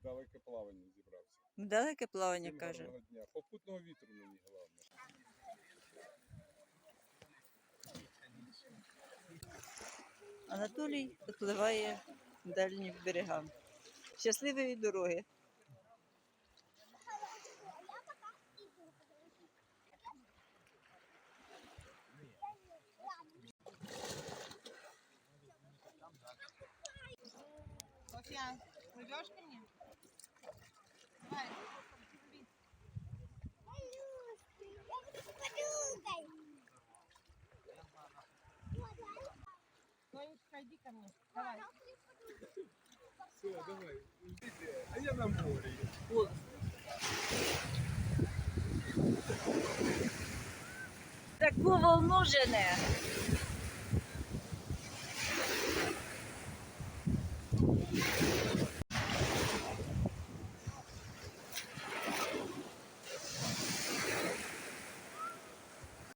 в далеке плавання зібрався. Далеке плавання Всім каже. гарного дня. Попутного вітру мені головне. Анатолій допливає дальні берега. Щасливої дороги. Софья, плывешь ко мне? Пойди ко мне. Давай. Все, давай. Идите. А я на море. Вот. Таку волну жене.